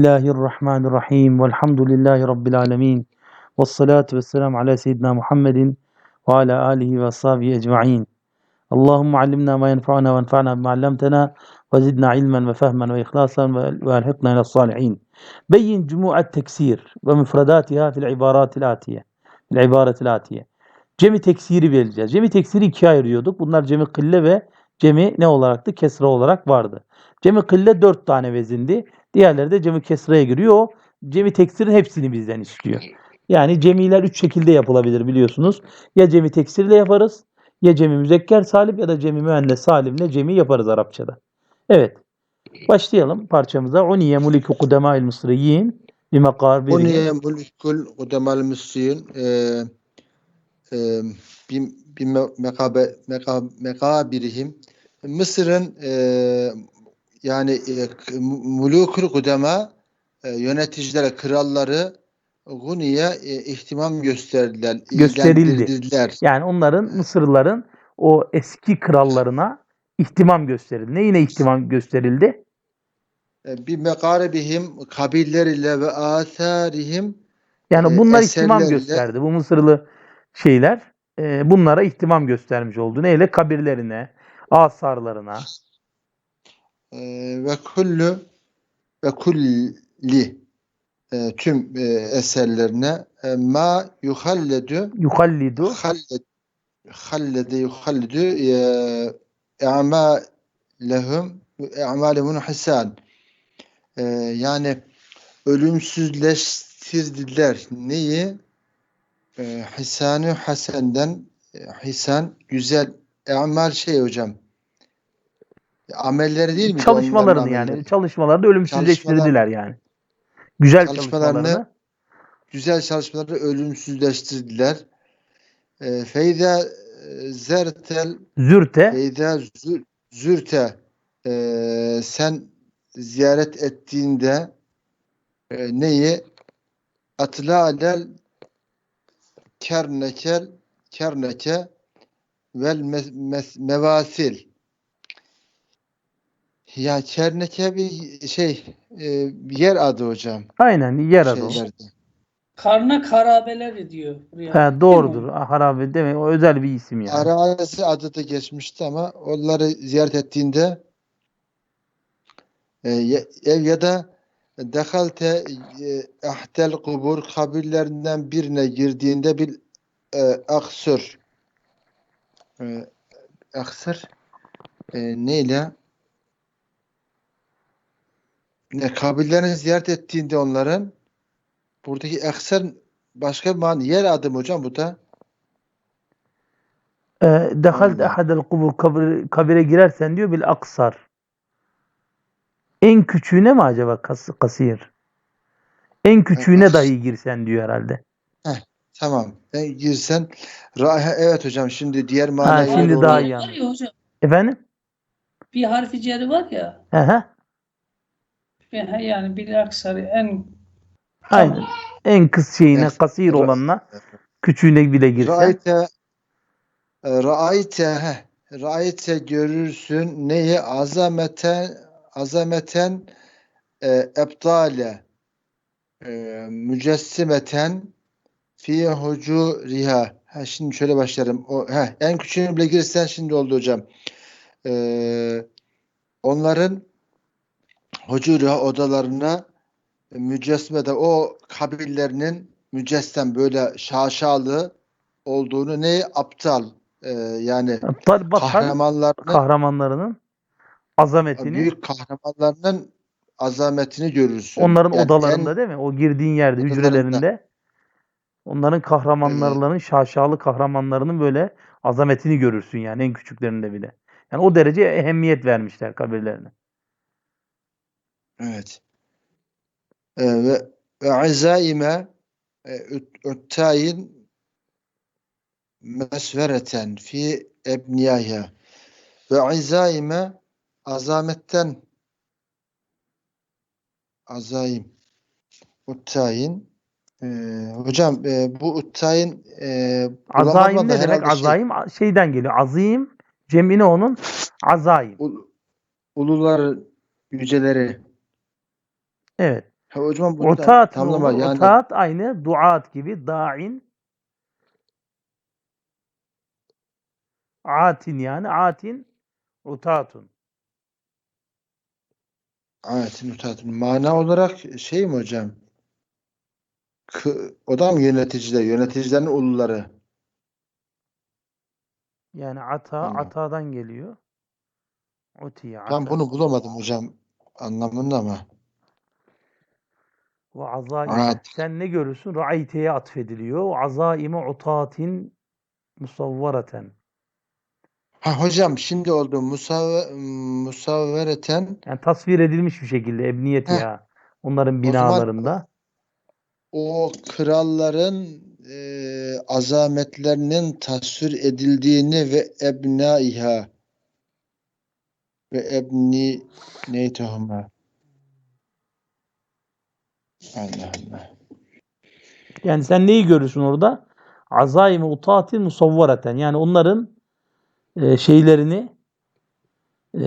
Bismillahirrahmanirrahim. Velhamdülillahi Rabbil alemin. Ve salatu ve selamu ala seyyidina Muhammedin ve ala alihi ve ashabihi ecma'in. Allahümme allimna ma yenfa'una ve enfa'na bima allamtena ve zidna ilmen ve fehmen ve ihlasan ve elhiqna ila salihin. Beyin cumu'at teksir ve müfredatiha fil ibaratil atiye. Fil ibaratil atiye. Cemi teksiri vereceğiz. Cemi teksiri ikiye ayırıyorduk. Bunlar cemi kılle ve cemi ne olaraktı? Kesra olarak vardı. Cemi kılle dört tane vezindi. Diğerleri de cemi kesraya giriyor. O cemi teksirin hepsini bizden istiyor. Yani cemiler üç şekilde yapılabilir biliyorsunuz. Ya cemi teksirle yaparız, ya cemi müzekker salim ya da cemi müennes salimle cemi yaparız Arapçada. Evet. Başlayalım parçamıza. Uniye muliku kudemâil mısriyyin bi mekâbirihim. Buniye mulkul kudemal müsliyin e, e, bir, bir mekabirihim Mısır'ın e, yani e, mulukul kudema e, yöneticilere, kralları Guniye e, ihtimam gösterdiler, Gösterildi. Yani onların Mısırlıların o eski krallarına ihtimam gösterildi. Neyine ihtimam gösterildi? E, bir mekaribihim kabilleriyle ve atharihim Yani e, bunlar ihtimam gösterdi. Bu Mısırlı şeyler e, bunlara ihtimam göstermiş oldu. Neyle? Kabirlerine, asarlarına. E, ve kullu ve kulli e, tüm e, eserlerine e, ma yuhalledu Yuhallidu. halled hallede yuhalledu e, e'malehum e'malemun hisan. E, yani ölümsüzleştirdiler. Neyi? E, hisanü hasenden e, hisan güzel e'mal şey hocam amelleri değil mi? Çalışmalarını yani. Çalışmalarını ölümsüzleştirdiler yani. Güzel Çalışmalarını- çalışmalarını. güzel çalışmaları ölümsüzleştirdiler. E, Feyda zertel Zürte. Feyda zür- zürte e, sen ziyaret ettiğinde e, neyi atla alel kernekel kerneke vel mes- mes- mevasil ya kerneke bir şey e, yer adı hocam Aynen yer adı o. şeylerde. Karna harabeler diyor buraya. Ha, Değil mi doğrudur. o? Harabe demek o özel bir isim yani. Arazi adı da geçmişti ama onları ziyaret ettiğinde e, ya- ev ya da dehalte e, ahtel kubur kabirlerinden birine girdiğinde bir e, aksır e, aksır e, neyle ne kabirlerini ziyaret ettiğinde onların buradaki aksır başka bir mani yer adı mı hocam bu da? E, Dehalt Allah. ehadel kubur kabir, kabire girersen diyor bil aksar. En küçüğüne mi acaba kas, kasir? En küçüğüne aks- dahi girsen diyor herhalde. Tamam. E, girsen evet hocam şimdi diğer Ha, manayı şimdi doğru- daha iyi Var anladım. ya hocam. Efendim? Bir harfi ceri var ya. Hı hı. Yani bir aksarı en Aynen. En kıs şeyine Evet. kasir olanına küçüğüne bile girsen. Ra'ayte e, ra'ayte heh, ra'ayte görürsün neyi azameten azameten e, ebtale e, mücessimeten fi hucuriha ha, şimdi şöyle başlarım o heh, en küçüğüne bile girsen şimdi oldu hocam e, onların hucuriha odalarına e, mücessimede o kabirlerinin mücessem böyle şaşalı olduğunu ne aptal e, yani Bar- Batan kahramanlarının kahramanlarının azametini büyük kahramanlarının azametini görürsün. onların Yani odalarında en- değil mi? O girdiğin yerde, hücrelerinde onların kahramanlarının, şaşalı kahramanlarının böyle azametini görürsün yani en küçüklerinde bile. Yani o derece ehemmiyet vermişler kabirlerine. Evet. E, ve ve azaime e, üt- üttayin mesvereten fi ebniyaya ve azaime azametten azaim uttayin e, hocam e, bu uttayin e, Azaim ne demek? şey, Azaim a- şeyden geliyor. Azim cemine onun azaim. ul- ulular yüceleri Evet. Ha, zaman burada mı tamlama yani Utat aynı duat gibi da'in atin yani atin utatun. ayetin utatın mana olarak şey mi hocam? Kı, o da mı yöneticiler? Yöneticilerin uluları. Yani ata Tamam. atadan geliyor. Ben ata. bunu bulamadım hocam anlamında ama. Ve azaime. At. Sen ne görürsün? Ra'ayteye atfediliyor. Azaime utatin musavvareten. Ha hocam şimdi oldu musavve, musavvereten Yani tasvir edilmiş bir şekilde ebniyeti Heh. ya. Onların O zaman- binalarında. o kralların e, azametlerinin tasvir edildiğini ve ebnaiha ve ebni neydi huma? Allah Allah. Yani sen neyi görürsün orada? Azaime utatin musavvareten. Yani onların e, şeylerini e,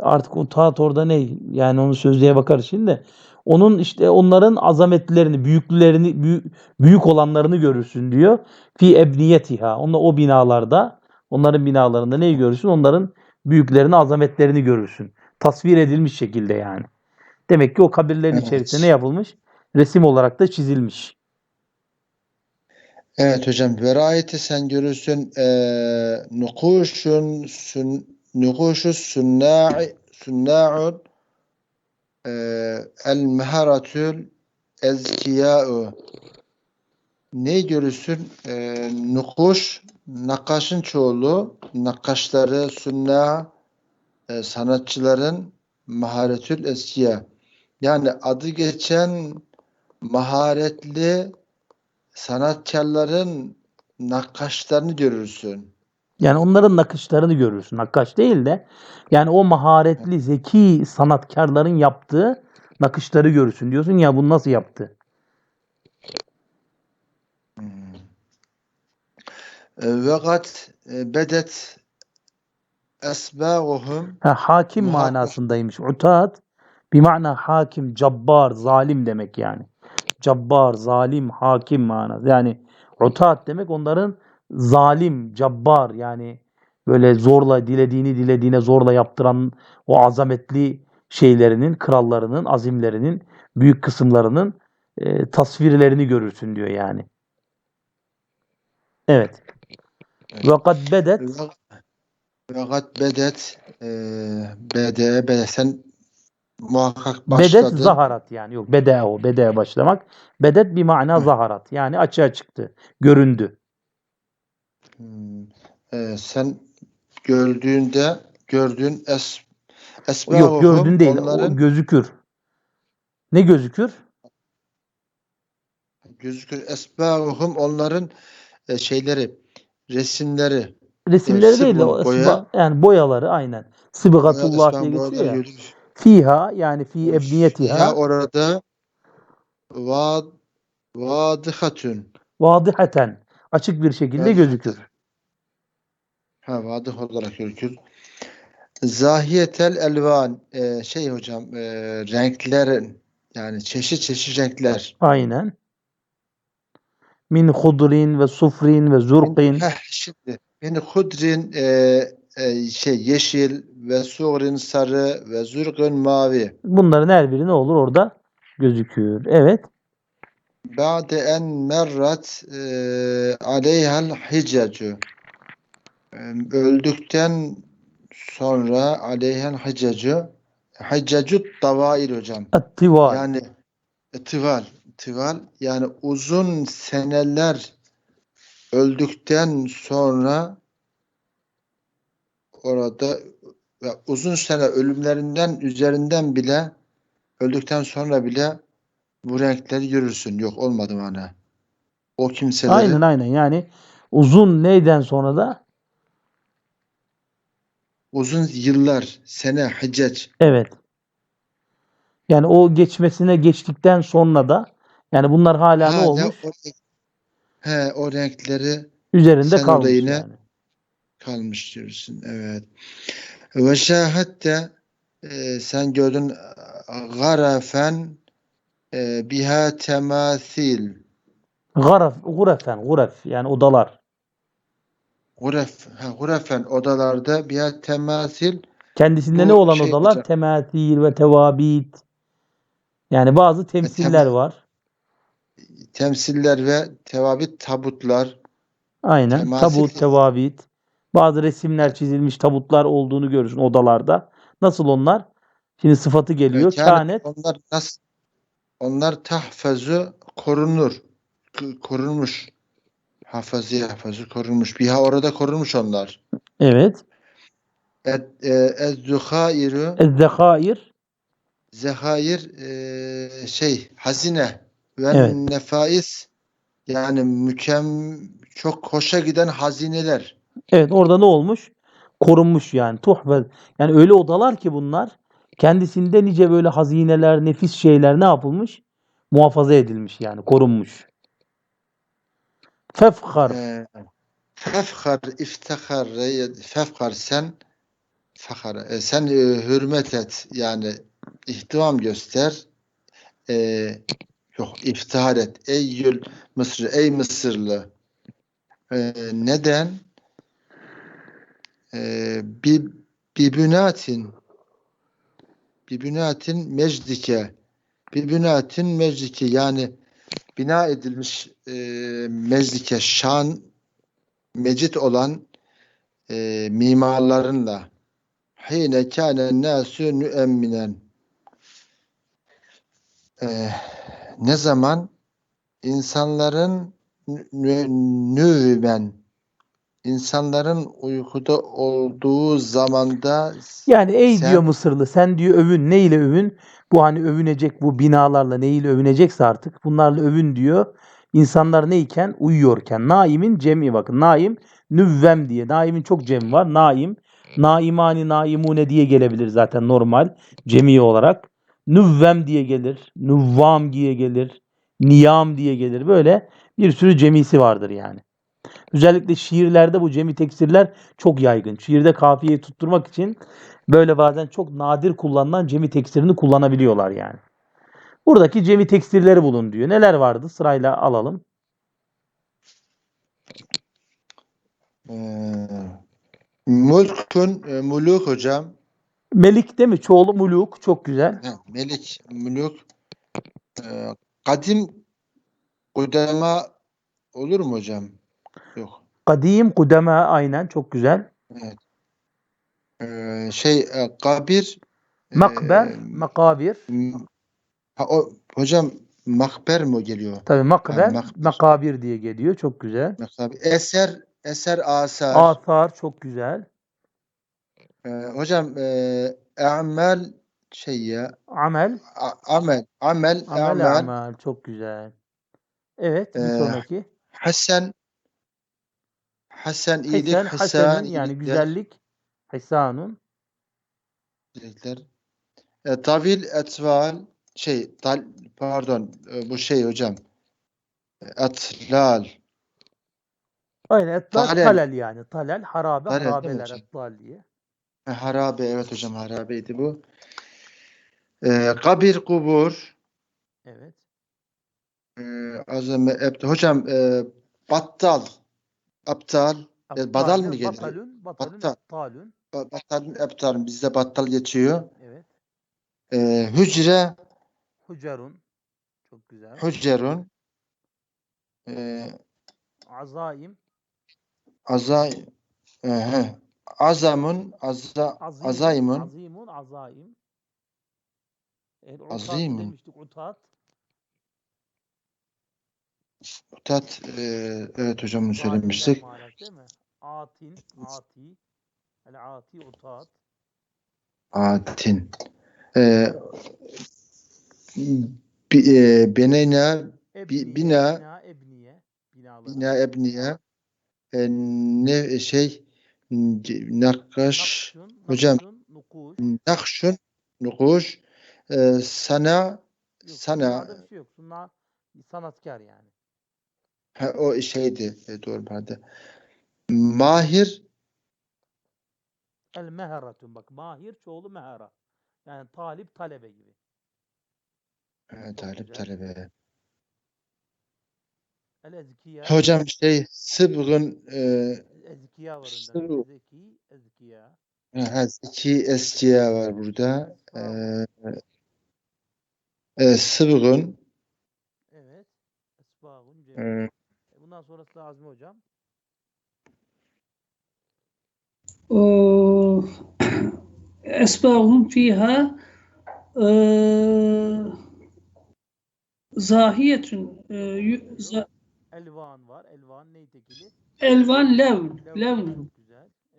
artık utat orada ne? Yani onu sözlüğe bakarız şimdi. Onun işte onların azametlerini, büyüklülerini, büyük, büyük olanlarını görürsün diyor. Fi ebniyetiha. Onunla o binalarda, onların binalarında neyi görürsün? Onların büyüklerini, azametlerini görürsün. Tasvir edilmiş şekilde yani. Demek ki o kabirlerin Evet. içerisinde ne yapılmış? Resim olarak da çizilmiş. Evet hocam verayeti sen görürsün e, nukuşun sun, nukuşu sunna'i sunna'un e, el meharatül ezkiyâ'u ne görürsün? E, nukuş nakkaşın çoğulu nakkaşları sunna e, sanatçıların maharetül eskiya yani adı geçen maharetli sanatkarların nakkaşlarını görürsün. Yani onların nakışlarını görürsün. Nakkaş değil de yani o maharetli, zeki sanatkarların yaptığı nakışları görürsün. Diyorsun ya bunu nasıl yaptı? E, Ve kat e, bedet esbâguhum Ha, hakim manasındaymış. Utat bir mana hakim, cabbar, zalim demek yani. Cabbar, zalim, hakim manası. Yani utat demek onların zalim, cabbar yani böyle zorla dilediğini dilediğine zorla yaptıran o azametli şeylerinin, krallarının, azimlerinin büyük kısımlarının e, tasvirlerini görürsün diyor yani. Evet. Ve kad bedet ve kat bedet bede bede sen muhakkak Bedet başladın. zaharat yani yok bede o bede başlamak. Bedet bir mana Hı. zaharat yani açığa çıktı, göründü. Hmm. E, sen gördüğünde gördüğün es Yok esbâguhum gördün değil onların o gözükür. Ne gözükür? gözükür esbâguhum onların e, şeyleri resimleri Resimleri değil de boya. yani boyaları aynen. Sıbgatullah diye geçiyor ya. görülür. Fiha yani fi ebniyetiha orada vad vadihatun vadihaten açık bir şekilde Vadihaten. gözükür. ha vadıh olarak gözükür. Zahiyetel elvan e, şey hocam e, renklerin yani çeşit çeşit renkler. Aynen. Min hudrin ve sufrin ve zurqin. Heh, şimdi min hudrin e, e, şey yeşil ve suğrin sarı ve zurgun mavi. Bunların her biri ne olur orada gözükür. Evet. Ba'de en merrat e, aleyhel hicacu. E, Öldükten sonra aleyhel hicacu hicacu davail hocam. Attival. Yani tıval, tıval yani uzun seneler öldükten sonra orada ve uzun sene ölümlerinden üzerinden bile öldükten sonra bile bu renkleri görürsün. Yok olmadı bana. O kimselerin Aynen aynen yani uzun neyden sonra da uzun yıllar, sene, hicec. evet. Yani o geçmesine geçtikten sonra da yani bunlar hala ne Hala olmuş? o, he, o renkleri Üzerinde kalmış yine yani. Kalmış diyorsun. Evet. Ve şahette e, sen gördün garafen e, biha temasil Garaf, gurefen, guref yani odalar. guref, ha, gurefen odalarda biha temasil Kendisinde Bu ne olan şey odalar? hocam- Tematil ve tevabit. Yani bazı temsiller tema- var. temsiller ve tevabit tabutlar Aynen. Temasil- Tabut, tevabit. Bazı resimler çizilmiş tabutlar olduğunu görürsün odalarda. Nasıl onlar? Şimdi sıfatı geliyor. Kânet. onlar nasıl onlar tahfazu korunur. Korunmuş. Hafazı hafazı korunmuş. Biha orada korunmuş onlar. Evet. Et, e, Ez-zuhairu Ez-zekair. Zehayir e, şey hazine ve Evet. nefais yani mükem çok hoşa giden hazineler. Evet orada ne olmuş? Korunmuş yani. Tuhfe. Yani öyle odalar ki bunlar kendisinde nice böyle hazineler, nefis şeyler ne yapılmış? Muhafaza edilmiş yani. Korunmuş. Fefhar. E, fefhar iftihar fefhar sen fahar e, sen e, hürmet et yani ihtimam göster e, yok iftihar et eyyül Mısır ey Mısırlı E, neden e, bi bibünatin bibünatin mecdike bibünatin mecdike yani bina edilmiş e, mecdike şan mecit olan e, mimarlarınla hine kâne nâsü nüemminen. E, ne zaman insanların nü- nüven insanların uykuda olduğu zamanda Yani ey sen- diyor Mısırlı sen diyor övün. Ne ile övün? Bu hani övünecek bu binalarla ne ile övünecekse artık bunlarla övün diyor. İnsanlar neyken? Uyuyorken. Naimin cemi bakın. Naim nüvvem diye. Naimin çok cemi var. Naim. Naimani naimune diye gelebilir zaten normal. Cemi olarak. Nüvvem diye gelir. Nüvvam diye gelir. Niyam diye gelir. Böyle bir sürü cemisi vardır yani. Özellikle şiirlerde bu cemi teksirler çok yaygın. Şiirde kafiyeyi tutturmak için böyle bazen çok nadir kullanılan cemi teksirini kullanabiliyorlar yani. Buradaki cemi teksirleri bulun diyor. Neler vardı? Sırayla alalım. e, mulkun e, muluk hocam Melik değil mi? Çoğulu muluk. Çok güzel. Ha, Melik, Muluk, e, kadim kudema olur mu hocam? Yok. Kadim, kudema aynen. Çok güzel. E, şey, e, kabir, e, Makber, makabir. m- ha, o, hocam makber mi geliyor? Tabii makber, makber. makabir diye geliyor. Çok güzel. Makabir. Eser, eser asar. Athar çok güzel. E, hocam, e, amel şey ya, Amel, a- amel, amel, amel, amel. Çok güzel. Evet, bir Ee, sonraki. hasen, hasen iyilik, Hasen, hasen hasenun yani iyilikler. güzellik. Hisanun. Dilekler. E, tavil etval şey tal, pardon e, bu şey hocam E, etlal Aynen etlal Talel. talel yani. Talel harabe Talel harabeler etlal diye. E, harabe evet hocam harabeydi bu e, kabir kubur Evet. e, azame ebt hocam e, battal aptal E, badal mı ne? gelir? Batalun, batalun, Battal. aptalun. ba- battal eptal bizde battal geçiyor Evet. e, hücre Hucerun. Çok güzel. hücerun e, Azaim. azay e, azamun aza, Azim, azaymun Azimun, azaim. Utat Azimun. demiştik utat. Utat e, evet hocam söylemiştik. Atin, ati. El ati utat. Atin. E, bi, e, beneyna Ebniye, bina- bina, ebniye. Bina ebniye e, ne şey n- nakkaş hocam. nakşun, nukuş. e, sana Yok, sana şey yok. Sunna sanatkar yani. Ha, o şeydi e, doğru pardon. Mahir El meheratun bak mahir çoğulu mehera. Yani talip talebe gibi. e, talip talebe. El ezkiya. Hocam şey sıbgın e, Ezkiya var bu. Zeki, ezkiya. ha, iki eskiya var burada. E, e, sıbgın Evet. Esbağun e, Ondan sonrası lazım hocam. Ee, Esbahum fiha e, zahiyetün e, elvan var. Elvan ne tekili? Elvan levn. Levn.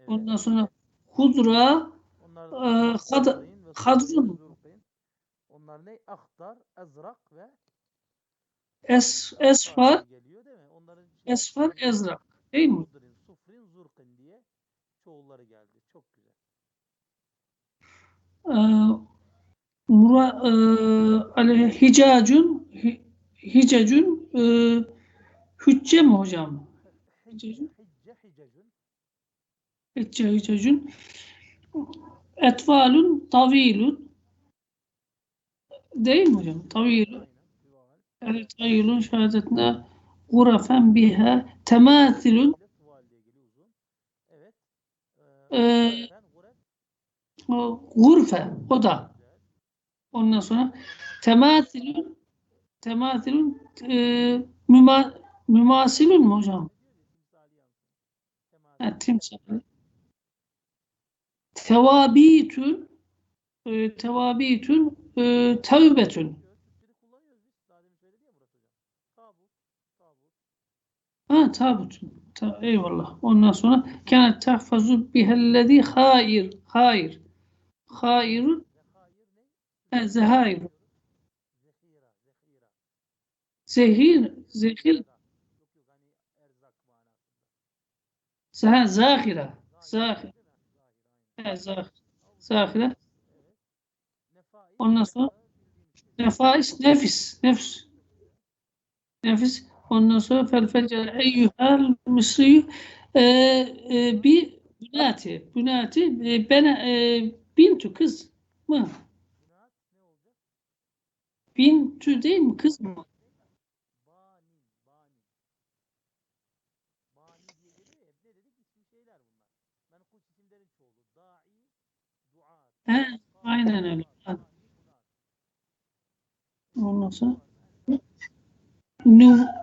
Ondan sonra hudra e, had, hadrun. Onlar ne? Ahtar, ezrak ve es, esfar esfar ezrak değil mi? Diye çoğulları geldi. Çok güzel. Ee, mura, e, ale- hicacun hi- hicacun e, hücce mi hocam? Hicacun. hicce, hicacun. Etvalun tavilun değil mi hocam? Tavilun. Evet tavilun şehadetine gurafen biha guref, o gurfe o da ondan sonra temathilun temathilun e, müma, mümasilun mu hocam? Ha, timsal. Tevabitün e, tevabitün e, tevbetün. Türkçe'de kullanıyoruz biz. Daha demin söyledi ya Murat hocam. Tabut, tabut. Ha tabutun. Ta, eyvallah. Ondan sonra kânet tahfazu bihellezî hayır ne? ha, zehair. Zehira, zehira. Zehir. Zehir. Yok yok hani erzak manasında. Ha, zahira. Zahir. Zahir değil mi? Zahir, aynen. Ha, zah, zahira. Nefais, Ondan sonra nefais nefis. Nefs. Nefis. Ondan sonra felfece eyyuhel misri e, e, bir bünati. Bünati e, ben e, bintu kız mı? Bintü değil mi? Kız mı? He, aynen öyle. Ondan sonra nu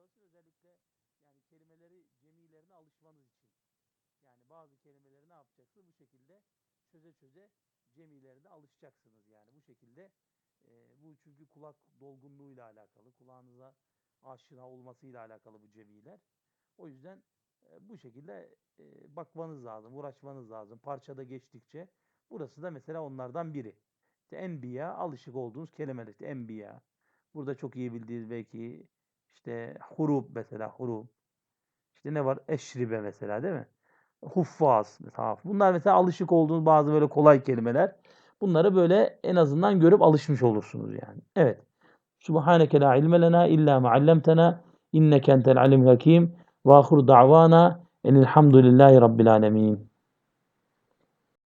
çalışır özellikle yani kelimeleri cemilerine alışmanız için. Yani bazı kelimeleri ne yapacaksınız? Bu şekilde çöze çöze cemilerine alışacaksınız yani. Bu şekilde e, bu çünkü kulak dolgunluğuyla alakalı, kulağınıza aşina olmasıyla alakalı bu cemiler. O yüzden e, bu şekilde e, bakmanız lazım, uğraşmanız lazım. Parçada geçtikçe. Burası da mesela onlardan biri. İşte enbiya alışık olduğunuz kelimeler. İşte enbiya, Burada çok iyi bildiğiniz belki işte hurub mesela hurub. İşte ne var? Eşribe mesela değil mi? Huffaz mesela. Bunlar mesela alışık olduğunuz bazı böyle kolay kelimeler. Bunları böyle en azından görüp alışmış olursunuz yani. Evet. Subhaneke la ilme lena illa ma allamtena inneke entel alim hakim ve ahir da'vana enilhamdülillahi rabbil alemin.